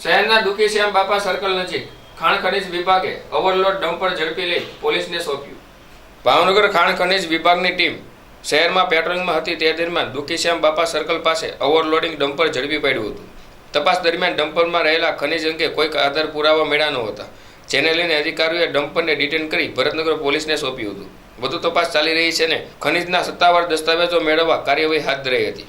શહેરના દુખીશ્યામ બાપા સર્કલ નજીક, ખાણ ખનિજ વિભાગે ઓવરલોડ ડમ્પર ઝડપી લઈ પોલીસને સોંપ્યું. ભાવનગર ખાણ ખનિજ વિભાગની ટીમ શહેરમાં પેટ્રોલિંગમાં હતી તે દરમિયાન દુખીશ્યામ બાપા સર્કલ પાસે ઓવરલોડિંગ ડમ્પર ઝડપી પાડ્યું હતું. તપાસ દરમિયાન ડમ્પરમાં રહેલા ખનિજ અંગે કોઈક આધાર પુરાવા મળ્યા ન હતા. જેને લઈને અધિકારીઓએ ડમ્પરને ડિટેન કરી ભરતનગર પોલીસને સોંપ્યું હતું. વધુ તપાસ ચાલી રહી છે ને ખનિજના સત્તાવાર દસ્તાવેજો મેળવવા કાર્યવાહી હાથ ધરાઈ હતી.